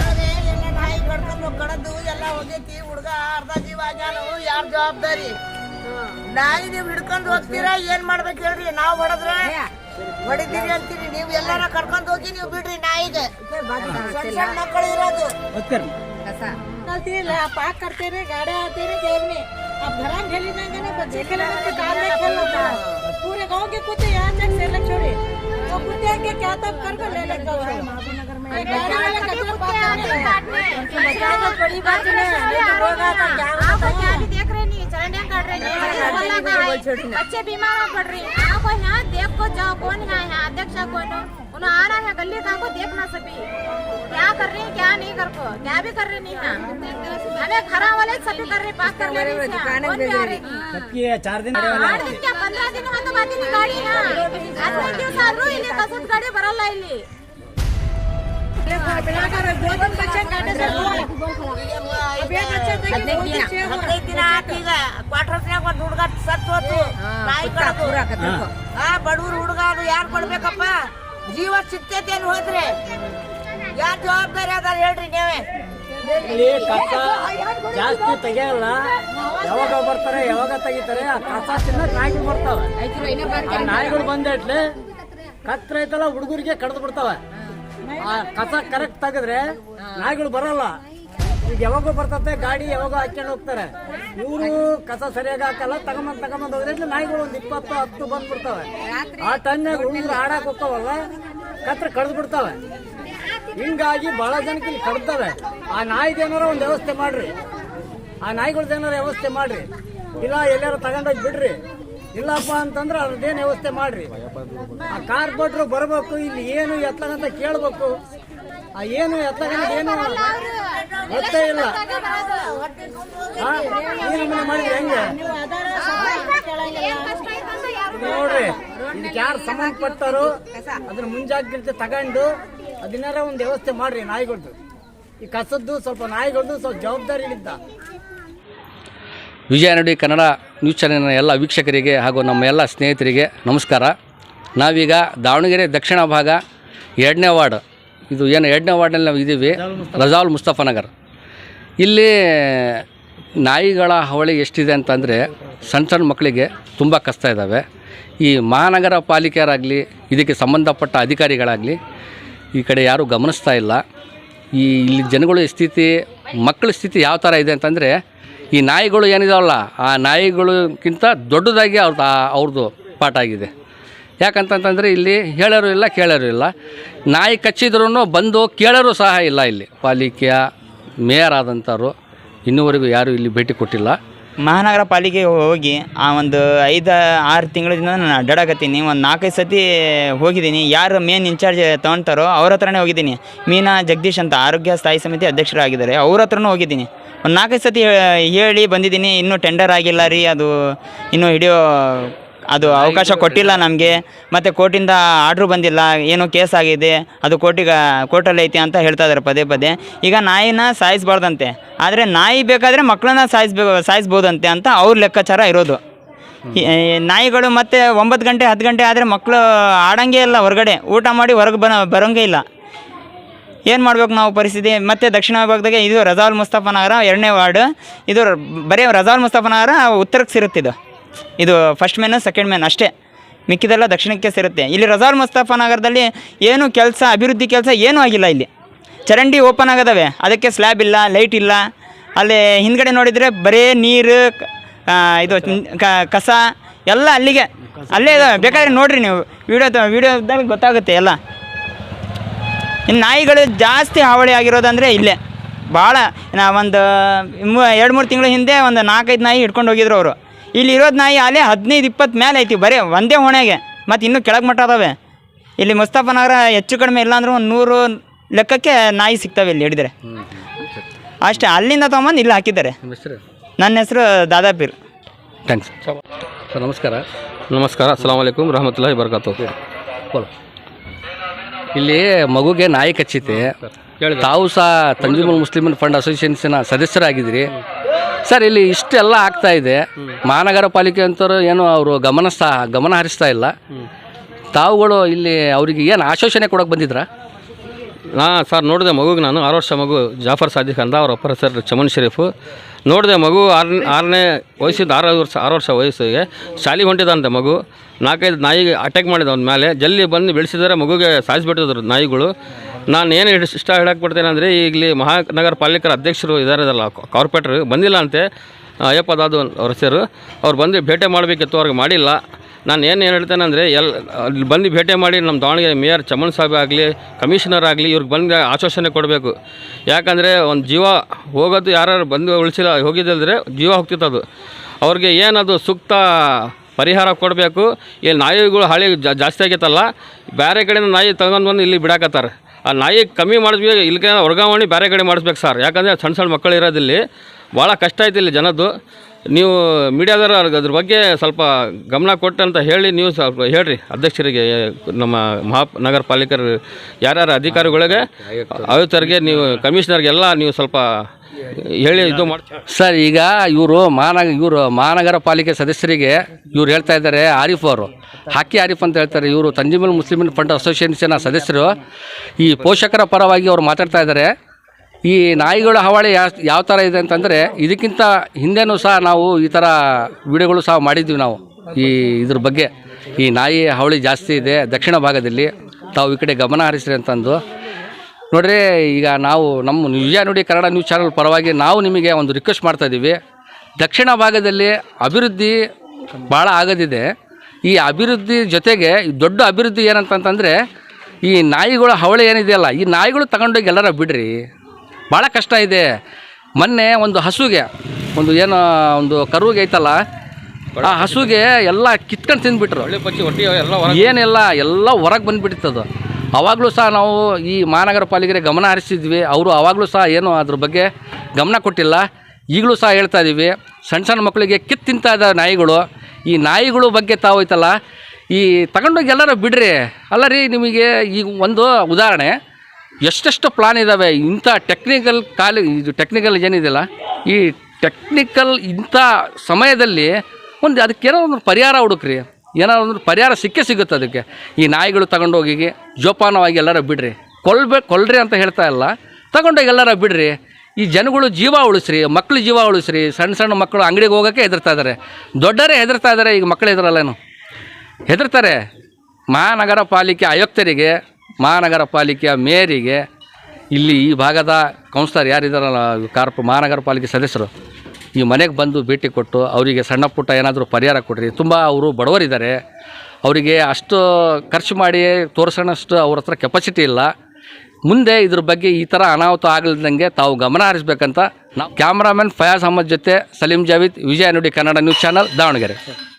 ಎಲ್ಲ ನಾಯಿ ಕಡ್ಕೊಂಡು ಕಡದು ಎಲ್ಲ ಹೋಗೈತಿ ಹುಡುಗ ಅರ್ಧ ಜೀವ ಆಗ್ಯಾನು ಯಾರ್ ಜವಾಬ್ದಾರಿ ನಾಯಿ ನೀವು ಹಿಡ್ಕೊಂಡು ಹೋಗ್ತೀರಾ? ಏನ್ ಮಾಡ್ಬೇಕು ಹೇಳ್ರಿ? ನಾವ್ ಹೊಡೆದ್ರೆ ಹೊಡಿತೀರಿ ಅಂತೀರಿ. ನೀವು ಎಲ್ಲಾರ ಕರ್ಕೊಂಡ್ ಹೋಗಿ ನೀವು ಬಿಡ್ರಿ ನಾಯಿಗೆ. ಸಣ್ಣ ಸಣ್ಣ ಮಕ್ಕಳು ಇರೋದು. चलती है पार्क करते रहे गाड़े आते रहे जेल में। अब घर में खेली जाएँगे ना बच्चे खेले तो कार में खेल होता है पूरे गाँव के कुत्ते यहाँ तक से लग छोड़े। तो कुत्ते के क्या तब कर कर ले लेगा जाओ में गाड़ी वाले कचरा पार्क तो बड़ी बात नहीं है। नहीं तो होगा तो क्या आप क्या देख रहे नहीं चरंडियाँ काट रहे नहीं बोला का है बच्चे बीमार पड़ रहे हैं आप यहाँ देख को जाओ कौन है यहाँ अध्यक्ष कौन है उन्हें आना है गली का को देखना सभी क्या कर रहे हैं क्या नहीं कर को क्या भी कर रहे नहीं है हमें खरा वाले सभी कर रहे पास कर ले रहे हैं कौन भी आ रही ಅದಕ್ಕೆ ಚಾರ್ ದಿನ ಆರು ದಿನ ಪಂದ್ರ ದಿನ ಒಂದು ಬಂದಿದ್ದು ಗಾಡಿನ ಹದಿನೈದು ದಿವಸ ಆದ್ರೂ ಇಲ್ಲಿ ಕಸದ ಗಾಡಿ ಬರಲ್ಲ ಇಲ್ಲಿ ಹದಿನೈದು ದಿನ ಆತ್ ಈಗ ಕ್ವಾರ್ಟರ್ಸ್ನಾಗ ಒಂದ್ ಹುಡುಗ ಸತ್ ಹೋತು ನಾಯಿ ಕಡದು ಆ ಬಡವ್ರ ಹುಡುಗ ಅದು ಯಾರ್ ಕೊಡ್ಬೇಕಪ್ಪ ಜೀವ ಸಿಗ್ತೈತಿ ಏನ್ ಹೋದ್ರೆ ಯಾರ್ ಜವಾಬ್ದಾರಿ ಅದಾರ ಹೇಳ್ರಿ ನೀವೇ ಇಲ್ಲಿ ಕಸ ಜಾಸ್ತಿ ತೆಗೆಯಲ್ಲ. ಯಾವಾಗ ಬರ್ತಾರೆ, ಯಾವಾಗ ತೆಗಿತಾರೆ, ಆ ಕಸ ತಿನ್ನ ನಾಯಿಗಳು ಬರ್ತಾವ. ನಾಯಿಗಳು ಬಂದಿಟ್ಲೆ ಕತ್ರ ಐತಲ್ಲ, ಹುಡುಗರಿಗೆ ಕಡ್ದು ಬಿಡ್ತಾವ. ಆ ಕಸ ಕರೆಕ್ಟ್ ತೆಗೆದ್ರೆ ನಾಯಿಗಳು ಬರಲ್ಲ. ಈಗ ಯಾವಾಗೋ ಬರ್ತತೆ ಗಾಡಿ ಯಾವಾಗೋ ಹಾಕೊಂಡು ಹೋಗ್ತಾರೆ. ಇವರು ಕಸ ಸರಿಯಾಗಿ ಹಾಕಲ್ಲ ತಗೊಂಬಂದ್ ತಗೊಂಬಂದ್ ಹೋದ್ರೆ ನಾಯಿಗಳು ಒಂದ್ ಇಪ್ಪತ್ತು ಹತ್ತು ಬಂದ್ಬಿಡ್ತಾವೆ. ಆ ಟೈಮ್ನಾಗ ಹುಡುಗರು ಆಡಾಕ್ ಹೋಗ್ತಾವಲ್ಲ ಕತ್ರ ಕಡ್ದು ಬಿಡ್ತಾವೆ ಹಿಂಗಾಗಿ ಬಹಳ ಜನಕ್ಕೆ ಇಲ್ಲಿ ಕಡ್ತವೆ ಆ ನಾಯಿಗೆ ಏನಾರ ಒಂದು ವ್ಯವಸ್ಥೆ ಮಾಡ್ರಿ. ಆ ನಾಯಿಗಳ್ದು ಏನಾರ ವ್ಯವಸ್ಥೆ ಮಾಡ್ರಿ. ಇಲ್ಲ ಎಲ್ಲಾರು ತಗೊಂಡೋಗಿ ಬಿಡ್ರಿ. ಇಲ್ಲಪ್ಪ ಅಂತಂದ್ರೆ ಅದೇನು ವ್ಯವಸ್ಥೆ ಮಾಡ್ರಿ. ಆ ಕಾರ್ ಭಟ್ರು ಬರಬೇಕು, ಇಲ್ಲಿ ಏನು ಎತ್ತಲಂತ ಕೇಳ್ಬೇಕು. ಆ ಏನು ಎತ್ತಲಂತ ಏನು ಗೊತ್ತೇ ಇಲ್ಲ. ಮಾಡಿದ್ರೆ ಹೆಂಗೆ? ನೋಡ್ರಿ ಇದಕ್ಕೆ ಯಾರು ಸಂಬಂಧಪಟ್ಟರು ಅದನ್ನ ಮುಂಜಾಗ್ರತೆ ತಗೊಂಡು ಅದನ್ನಾರ ಒಂದು ವ್ಯವಸ್ಥೆ ಮಾಡ್ರಿ ನಾಯಿಗಳ್ದು. ಈ ಕಸದ್ದು ಸ್ವಲ್ಪ ನಾಯಿಗಳ್ದು ಸ್ವಲ್ಪ ಜವಾಬ್ದಾರಿ ಇದ್ದ ವಿಜಯ ನುಡಿ, ಕನ್ನಡ ನ್ಯೂಸ್ ಚಾನೆಲ್ನ ಎಲ್ಲ ವೀಕ್ಷಕರಿಗೆ ಹಾಗೂ ನಮ್ಮ ಎಲ್ಲ ಸ್ನೇಹಿತರಿಗೆ ನಮಸ್ಕಾರ. ನಾವೀಗ ದಾವಣಗೆರೆ ದಕ್ಷಿಣ ಭಾಗ ಎರಡನೇ ವಾರ್ಡ್, ಇದು ಏನು ಎರಡನೇ ವಾರ್ಡ್ನಲ್ಲಿ ನಾವು ಇದ್ದೀವಿ, ರಜಾಲ್ ಮುಸ್ತಫಾನಗರ್ ಇಲ್ಲಿ ನಾಯಿಗಳ ಹವಳಿ ಎಷ್ಟಿದೆ ಅಂತಂದರೆ ಸಣ್ಣ ಸಣ್ಣ ಮಕ್ಕಳಿಗೆ ತುಂಬ ಕಷ್ಟ ಇದ್ದಾವೆ. ಈ ಮಹಾನಗರ ಪಾಲಿಕೆಯರಾಗಲಿ, ಇದಕ್ಕೆ ಸಂಬಂಧಪಟ್ಟ ಅಧಿಕಾರಿಗಳಾಗಲಿ, ಈ ಕಡೆ ಯಾರೂ ಗಮನಿಸ್ತಾ ಇಲ್ಲ. ಈ ಇಲ್ಲಿ ಜನಗಳ ಸ್ಥಿತಿ, ಮಕ್ಕಳ ಸ್ಥಿತಿ ಯಾವ ಥರ ಇದೆ ಅಂತಂದರೆ ಈ ನಾಯಿಗಳು ಏನಿದಾವಲ್ಲ, ಆ ನಾಯಿಗಳಿಗಿಂತ ದೊಡ್ಡದಾಗಿ ಅವ್ರದ್ದು ಅವ್ರದ್ದು ಪಾಠ ಆಗಿದೆ. ಯಾಕಂತಂತಂದರೆ ಇಲ್ಲಿ ಹೇಳೋರು ಇಲ್ಲ, ಕೇಳೋರು ಇಲ್ಲ. ನಾಯಿ ಕಚ್ಚಿದ್ರೂ ಬಂದು ಕೇಳೋರು ಸಹ ಇಲ್ಲ ಇಲ್ಲಿ. ಪಾಲಿಕೆಯ ಮೇಯರ್ ಆದಂಥವ್ರು ಇನ್ನೂವರೆಗೂ ಯಾರೂ ಇಲ್ಲಿ ಭೇಟಿ ಕೊಟ್ಟಿಲ್ಲ. ಮಹಾನಗರ ಪಾಲಿಕೆಗೆ ಹೋಗಿ ಆ ಒಂದು ಐದು, ಆರು ತಿಂಗಳಿಂದ ನಾನು ಅಡ್ಡಾಡಕತ್ತೀನಿ. ಒಂದು ನಾಲ್ಕೈದು ಸತಿ ಹೋಗಿದ್ದೀನಿ. ಯಾರು ಮೇನ್ ಇನ್ಚಾರ್ಜ್ ತೊಗೊಳ್ತಾರೋ ಅವ್ರ ಹತ್ರನೇ ಹೋಗಿದ್ದೀನಿ. ಮೀನಾ ಜಗದೀಶ್ ಅಂತ ಆರೋಗ್ಯ ಸ್ಥಾಯಿ ಸಮಿತಿ ಅಧ್ಯಕ್ಷರಾಗಿದ್ದಾರೆ. ಅವ್ರ ಹತ್ರನೂ ಹೋಗಿದ್ದೀನಿ. ಒಂದು ನಾಲ್ಕೈದು ಸತಿ ಹೇಳಿ ಬಂದಿದ್ದೀನಿ. ಇನ್ನೂ ಟೆಂಡರ್ ಆಗಿಲ್ಲ ರೀ. ಅದು ಇನ್ನೂ ಹಿಡಿಯೋ ಅದು ಅವಕಾಶ ಕೊಟ್ಟಿಲ್ಲ ನಮಗೆ. ಮತ್ತು ಕೋರ್ಟಿಂದ ಆರ್ಡ್ರು ಬಂದಿಲ್ಲ. ಏನೋ ಕೇಸ್ ಆಗಿದೆ. ಅದು ಕೋರ್ಟಿಗೆ ಕೋರ್ಟಲ್ಲಿ ಐತಿ ಅಂತ ಹೇಳ್ತಾ ಇದ್ದಾರೆ ಪದೇ ಪದೇ. ಈಗ ನಾಯಿನ ಸಾಯಿಸ್ಬಾರ್ದಂತೆ. ಆದರೆ ನಾಯಿ ಬೇಕಾದರೆ ಮಕ್ಕಳನ್ನ ಸಾಯಿಸ್ಬೇಕು ಸಾಯಿಸ್ಬೋದಂತೆ ಅಂತ ಅವ್ರ ಲೆಕ್ಕಾಚಾರ ಇರೋದು. ನಾಯಿಗಳು ಮತ್ತು ಒಂಬತ್ತು ಗಂಟೆ ಹತ್ತು ಗಂಟೆ ಆದರೆ ಮಕ್ಕಳು ಆಡಂಗೆ ಇಲ್ಲ ಹೊರಗಡೆ. ಊಟ ಮಾಡಿ ಹೊರಗೆ ಬರೋಂಗೆ ಇಲ್ಲ. ಏನು ಮಾಡ್ಬೇಕು ನಾವು ಪರಿಸ್ಥಿತಿ? ಮತ್ತು ದಕ್ಷಿಣ ವಿಭಾಗದಾಗೆ ಇದು ರಜಾಲ್ ಮುಸ್ತಫಾ ನಗರ ಎರಡನೇ ವಾರ್ಡ್. ಇದು ಬರೀ ರಜಾಲ್ ಮುಸ್ತಫಾ ನಗರ ಉತ್ತರಕ್ಕೆ ಸೇರುತ್ತಿದ್ದು ಇದು. ಫಸ್ಟ್ ಮೇನು ಸೆಕೆಂಡ್ ಮೇನ್ ಅಷ್ಟೇ. ಮಿಕ್ಕಿದೆಲ್ಲ ದಕ್ಷಿಣಕ್ಕೆ ಸಿರುತ್ತೆ. ಇಲ್ಲಿ ರಜಾಲ್ ಮುಸ್ತಫಾ ನಗರದಲ್ಲಿ ಏನು ಕೆಲಸ, ಅಭಿವೃದ್ಧಿ ಕೆಲಸ ಏನೂ ಆಗಿಲ್ಲ ಇಲ್ಲಿ. ಚರಂಡಿ ಓಪನ್ ಆಗದವೆ. ಅದಕ್ಕೆ ಸ್ಲ್ಯಾಬ್ ಇಲ್ಲ ಲೈಟ್ ಇಲ್ಲ. ಅಲ್ಲಿ ಹಿಂದ್ಗಡೆ ನೋಡಿದರೆ ಬರೀ ನೀರು ಇದು ಕಸ ಎಲ್ಲ ಅಲ್ಲಿಗೆ. ಅಲ್ಲೇ ಬೇಕಾದ್ರೆ ನೋಡಿರಿ ನೀವು. ವೀಡಿಯೋ ವೀಡಿಯೋದಾಗ ಗೊತ್ತಾಗುತ್ತೆ ಎಲ್ಲ. ಇನ್ನು ನಾಯಿಗಳು ಜಾಸ್ತಿ ಹಾವಳಿ ಆಗಿರೋದಂದರೆ ಇಲ್ಲೇ. ಭಾಳ ನಾ ಒಂದು ಮೂ ಎರಡು ಮೂರು ತಿಂಗಳ ಹಿಂದೆ ಒಂದು ನಾಲ್ಕೈದು ನಾಯಿ ಹಿಡ್ಕೊಂಡು ಹೋಗಿದ್ರು ಅವರು. ಇಲ್ಲಿ ಇರೋದು ನಾಯಿ ಅಲ್ಲೇ ಹದಿನೈದು ಇಪ್ಪತ್ತು ಮೇಲೆ ಐತಿ ಬರೀ ಒಂದೇ ಹೊಣೆಗೆ. ಮತ್ತು ಇನ್ನೂ ಕೆಳಗೆ ಮಟ್ಟ ಅದಾವೆ. ಇಲ್ಲಿ ಮುಸ್ತಫಾನಗರ ಹೆಚ್ಚು ಕಡಿಮೆ ಇಲ್ಲ ಅಂದ್ರೆ ಒಂದು ನೂರು ಲೆಕ್ಕಕ್ಕೆ ನಾಯಿ ಸಿಗ್ತವೆ ಇಲ್ಲಿ ಹಿಡಿದ್ರೆ. ಅಷ್ಟೇ ಅಲ್ಲಿಂದ ತೊಗೊಂಬಂದು ಇಲ್ಲಿ ಹಾಕಿದ್ದಾರೆ. ಹೆಸರು? ನನ್ನ ಹೆಸರು ದಾದಾಪೀರ್. ಥ್ಯಾಂಕ್ಸ್. ಸರ್ ನಮಸ್ಕಾರ. ನಮಸ್ಕಾರ ಅಸ್ಲಾಂ ವಲೈಕುಮ್ ರಹಮತುಲ್ಲಾಹಿ ಬರ್ಕಾತು ಬೋಲು. ಇಲ್ಲಿ ಮಗುಗೆ ನಾಯಿ ಕಚ್ಚಿತೆ. ತಾವು ಸಹ ತಂಜೀಮುಲ್ ಮುಸ್ಲಿಮನ್ ಫಂಡ್ ಅಸೋಸಿಯೇಷನ್ಸಿನ ಸದಸ್ಯರಾಗಿದ್ದೀರಿ. ಸರ್ ಇಲ್ಲಿ ಇಷ್ಟೆಲ್ಲ ಆಗ್ತಾ ಇದೆ. ಮಹಾನಗರ ಪಾಲಿಕೆ ಅಂತವರು ಏನು ಅವರು ಗಮನ ಗಮನ ಹರಿಸ್ತಾ ಇಲ್ಲ. ತಾವುಗಳು ಇಲ್ಲಿ ಅವರಿಗೆ ಏನು ಆಶ್ವಾಸನೆ ಕೊಡೋಕೆ ಬಂದಿದ್ರಾ? ನಾ ಸರ್ ನೋಡಿದೆ ಮಗುಗೆ ನಾನು, ಆರು ವರ್ಷ ಮಗು ಜಾಫರ್ ಸಾದಿಕ್ ಅಂತ ಅವ್ರ ಅಪ್ಪರ ಹೆಸರು ಚಮನ್ ಶರೀಫು. ನೋಡಿದೆ ಮಗು ಆರು ಆರನೇ ವಯಸ್ಸಿದ್ದು ಆರು ವರ್ಷ ಆರು ವರ್ಷ ವಯಸ್ಸಿಗೆ. ಶಾಲಿ ಹೊಂಟಿದಂತೆ ಮಗು. ನಾಲ್ಕೈದು ನಾಯಿಗೆ ಅಟ್ಯಾಕ್ ಮಾಡಿದ ಅವ್ನ ಮೇಲೆ. ಜಲ್ಲಿ ಬಂದು ಬೆಳೆಸಿದರೆ ಮಗುಗೆ ಸಾಯಿಸಿಬಿಟ್ಟಿದ್ರು ನಾಯಿಗಳು. ನಾನು ಏನು ಇಷ್ಟ ಹೇಳಕ್ಕೆ ಬಿಡ್ತೇನೆ ಅಂದರೆ ಇಲ್ಲಿ ಮಹಾನಗರ ಪಾಲಿಕರ ಅಧ್ಯಕ್ಷರು ಇದಾರದಲ್ಲ ಕಾರ್ಪೊರೇಟ್ರು ಬಂದಿಲ್ಲ ಅಂತೆ. ಅಯ್ಯಪ್ಪ ದಾದು ಅವ್ರ ಹೆಸರು. ಅವ್ರು ಬಂದು ಭೇಟಿ ಮಾಡಬೇಕಿತ್ತು, ಅವ್ರಿಗೆ ಮಾಡಿಲ್ಲ. ನಾನು ಏನು ಹೇಳ್ತೇನೆ ಅಂದರೆ ಎಲ್ ಅಲ್ಲಿ ಬಂದು ಭೇಟಿ ಮಾಡಿ ನಮ್ಮ ದಾವಣಗೆರೆ ಮೇಯರ್ ಚಮನ್ ಸಾಹೇಬ್ ಆಗಲಿ ಕಮಿಷನರ್ ಆಗಲಿ, ಇವ್ರಿಗೆ ಬಂದು ಆಶ್ವಾಸನೆ ಕೊಡಬೇಕು. ಯಾಕಂದರೆ ಒಂದು ಜೀವ ಹೋಗೋದು ಯಾರು ಬಂದು ಉಳಿಸಿಲ್ಲ ಹೋಗಿದ್ದಿಲ್ಲದ್ರೆ ಜೀವ ಹೋಗ್ತಿತ್ತು ಅದು. ಅವ್ರಿಗೆ ಏನದು ಸೂಕ್ತ ಪರಿಹಾರ ಕೊಡಬೇಕು. ಇಲ್ಲಿ ನಾಯಿಗಳು ಹಳಿ ಜಾಸ್ತಿ ಆಗೈತಲ್ಲ ಬೇರೆ ಕಡೆಯಿಂದ ನಾಯಿ ತಗೊಂಡು ಬಂದು ಇಲ್ಲಿ ಬಿಡಾಕತ್ತಾರೆ. ಆ ನಾಯಿ ಕಮ್ಮಿ ಮಾಡಿಸ್ಬೇಕು ಇಲ್ಲಿಗೆ ವರ್ಗಾವಣೆ ಬೇರೆ ಕಡೆ ಮಾಡಿಸ್ಬೇಕು ಸರ್. ಯಾಕಂದರೆ ಸಣ್ಣ ಸಣ್ಣ ಮಕ್ಕಳು ಇರೋದಿಲ್ಲಿ ಭಾಳ ಕಷ್ಟ ಐತಿ ಇಲ್ಲಿ ಜನದ್ದು. ನೀವು ಮೀಡಿಯಾದವರು ಅದ್ರ- ಅದ್ರ ಬಗ್ಗೆ ಸ್ವಲ್ಪ ಗಮನ ಕೊಟ್ಟು ಅಂತ ಹೇಳಿ ನೀವು ಸ್ವಲ್ಪ ಹೇಳ್ರಿ. ಅಧ್ಯಕ್ಷರಿಗೆ ನಮ್ಮ ಮಹಾ ನಗರ ಪಾಲಿಕರು ಯಾರ್ಯಾರು ಅಧಿಕಾರಿಗಳಿಗೆ, ಆಯುಕ್ತರಿಗೆ, ನೀವು ಕಮಿಷನರ್ಗೆಲ್ಲ ನೀವು ಸ್ವಲ್ಪ ಹೇಳಿ ಇದು ಮಾಡಿ ಸರ್, ಈಗ ಇವರು ಮಹಾನಗ ಇವರು ಮಹಾನಗರ ಪಾಲಿಕೆ ಸದಸ್ಯರಿಗೆ ಇವ್ರು ಹೇಳ್ತಾ ಇದ್ದಾರೆ ಆರಿಫ್ ಅವರು. ಹಾಕಿ ಆರಿಫ್ ಅಂತ ಹೇಳ್ತಾರೆ. ಇವರು ತಂಜಿಮಲ್ ಮುಸ್ಲಿಮ್ ಫಂಡ್ ಅಸೋಸಿಯೇಷನ್ನ ಸದಸ್ಯರು. ಈ ಪೋಷಕರ ಪರವಾಗಿ ಅವ್ರು ಮಾತಾಡ್ತಾ ಇದ್ದಾರೆ. ಈ ನಾಯಿಗಳ ಹಾವಳಿ ಯಾವ ಥರ ಇದೆ ಅಂತಂದರೆ ಇದಕ್ಕಿಂತ ಹಿಂದೆನೂ ಸಹ ನಾವು ಈ ಥರ ವಿಡಿಯೋಗಳು ಸಹ ಮಾಡಿದ್ವಿ ನಾವು ಈ ಇದ್ರ ಬಗ್ಗೆ. ಈ ನಾಯಿ ಹಾವಳಿ ಜಾಸ್ತಿ ಇದೆ ದಕ್ಷಿಣ ಭಾಗದಲ್ಲಿ. ತಾವು ಈ ಕಡೆ ಗಮನ ಹರಿಸ್ರಿ ಅಂತಂದು. ನೋಡ್ರಿ, ಈಗ ನಾವು ನಮ್ಮ ವಿಜಯ ನೋಡಿ ಕನ್ನಡ ನ್ಯೂಸ್ ಚಾನಲ್ ಪರವಾಗಿ ನಾವು ನಿಮಗೆ ಒಂದು ರಿಕ್ವೆಸ್ಟ್ ಮಾಡ್ತಾಯಿದ್ದೀವಿ ದಕ್ಷಿಣ ಭಾಗದಲ್ಲಿ ಅಭಿವೃದ್ಧಿ ಭಾಳ ಆಗದಿದೆ. ಈ ಅಭಿವೃದ್ಧಿ ಜೊತೆಗೆ ದೊಡ್ಡ ಅಭಿವೃದ್ಧಿ ಏನಂತಂತಂದರೆ ಈ ನಾಯಿಗಳ ಹವಳಿ ಏನಿದೆಯಲ್ಲ, ಈ ನಾಯಿಗಳು ತಗೊಂಡೋಗಿ ಎಲ್ಲರ ಬಿಡ್ರಿ. ಭಾಳ ಕಷ್ಟ ಇದೆ. ಮೊನ್ನೆ ಒಂದು ಹಸುಗೆ ಒಂದು ಏನು ಒಂದು ಕರುವಿಗೆ ಐತಲ್ಲ ಆ ಹಸುಗೆ ಎಲ್ಲ ಕಿತ್ಕೊಂಡು ತಿಂದ್ಬಿಟ್ರು. ಏನೆಲ್ಲ ಎಲ್ಲ ಹೊರಗೆ ಬಂದುಬಿಟ್ಟಿತ್ತದು ಅವಾಗಲೂ ಸಹ ನಾವು ಈ ಮಹಾನಗರ ಪಾಲಿಕೆ ಗಮನ ಹರಿಸಿದ್ವಿ. ಅವರು ಅವಾಗಲೂ ಸಹ ಏನು ಅದ್ರ ಬಗ್ಗೆ ಗಮನ ಕೊಟ್ಟಿಲ್ಲ. ಈಗಲೂ ಸಹ ಹೇಳ್ತಾ ಇದ್ದೀವಿ ಸಣ್ಣ ಸಣ್ಣ ಮಕ್ಕಳಿಗೆ ಕಿತ್ತು ತಿಂತಾ ಇದ್ದಾವೆ ನಾಯಿಗಳು. ಈ ನಾಯಿಗಳು ಬಗ್ಗೆ ತಾವು ಐತಲ್ಲ ಈ ತಗೊಂಡೋಗಿ ಎಲ್ಲರೂ ಬಿಡ್ರಿ. ಅಲ್ಲ ರೀ ನಿಮಗೆ ಈಗ ಒಂದು ಉದಾಹರಣೆ. ಎಷ್ಟೆಷ್ಟು ಪ್ಲಾನ್ ಇದ್ದಾವೆ ಇಂಥ ಟೆಕ್ನಿಕಲ್ ಕಾಲಿ ಇದು ಟೆಕ್ನಿಕಲ್ ಏನಿದೆಯಲ್ಲ ಈ ಟೆಕ್ನಿಕಲ್ ಇಂಥ ಸಮಯದಲ್ಲಿ ಒಂದು ಅದಕ್ಕೇನೋ ಒಂದು ಪರಿಹಾರ ಹುಡುಕ್ರಿ. ಏನೋ ಒಂದು ಪರಿಹಾರ ಸಿಕ್ಕೇ ಸಿಗುತ್ತೆ ಅದಕ್ಕೆ. ಈ ನಾಯಿಗಳು ತಗೊಂಡೋಗಿ ಜೋಪಾನವಾಗಿ ಎಲ್ಲರ ಬಿಡ್ರಿ. ಕೊಲ್ಬೇಕು ಕೊಲ್ರಿ ಅಂತ ಹೇಳ್ತಾ ಇಲ್ಲ. ತಗೊಂಡೋಗಿ ಎಲ್ಲರ ಬಿಡ್ರಿ. ಈ ಜನಗಳು ಜೀವ ಉಳಿಸ್ರಿ, ಮಕ್ಳು ಜೀವ ಉಳಿಸ್ರಿ, ಸಣ್ಣ ಸಣ್ಣ ಮಕ್ಕಳು ಅಂಗಡಿಗೆ ಹೋಗೋಕ್ಕೆ ಹೆದರ್ತಾ ಇದ್ದಾರೆ ದೊಡ್ಡರೇ ಹೆದರ್ತಾ ಇದ್ದಾರೆ ಈಗ ಮಕ್ಕಳು ಹೆದರಲ್ಲೇನು ಹೆದರ್ತಾರೆ. ಮಹಾನಗರ ಪಾಲಿಕೆ ಆಯುಕ್ತರಿಗೆ ಮಹಾನಗರ ಪಾಲಿಕೆಯ ಮೇಯರಿಗೆ ಇಲ್ಲಿ ಈ ಭಾಗದ ಕೌನ್ಸಿಲರ್ ಯಾರಿದ್ದಾರಲ್ಲ ಕಾರ್ಪ ಮಹಾನಗರ ಪಾಲಿಕೆ ಸದಸ್ಯರು, ಈ ಮನೆಗೆ ಬಂದು ಭೇಟಿ ಕೊಟ್ಟು ಅವರಿಗೆ ಸಣ್ಣ ಪುಟ್ಟ ಏನಾದರೂ ಪರಿಹಾರ ಕೊಡ್ರಿ. ತುಂಬ ಅವರು ಬಡವರಿದ್ದಾರೆ. ಅವರಿಗೆ ಅಷ್ಟು ಖರ್ಚು ಮಾಡಿ ತೋರಿಸೋಣಷ್ಟು ಅವ್ರ ಹತ್ರ ಕೆಪಾಸಿಟಿ ಇಲ್ಲ. ಮುಂದೆ ಇದ್ರ ಬಗ್ಗೆ ಈ ಥರ ಅನಾಹುತ ಆಗಲ್ದಂಗೆ ತಾವು ಗಮನ ಹರಿಸ್ಬೇಕಂತ ನಾವು ಕ್ಯಾಮ್ರಾಮನ್ ಫಯಾಜ್ ಅಹಮದ್ ಜೊತೆ ಸಲೀಂ ಜಾವೀದ್ ವಿಜಯ ನುಡಿ ಕನ್ನಡ ನ್ಯೂಸ್ ಚಾನಲ್, ದಾವಣಗೆರೆ.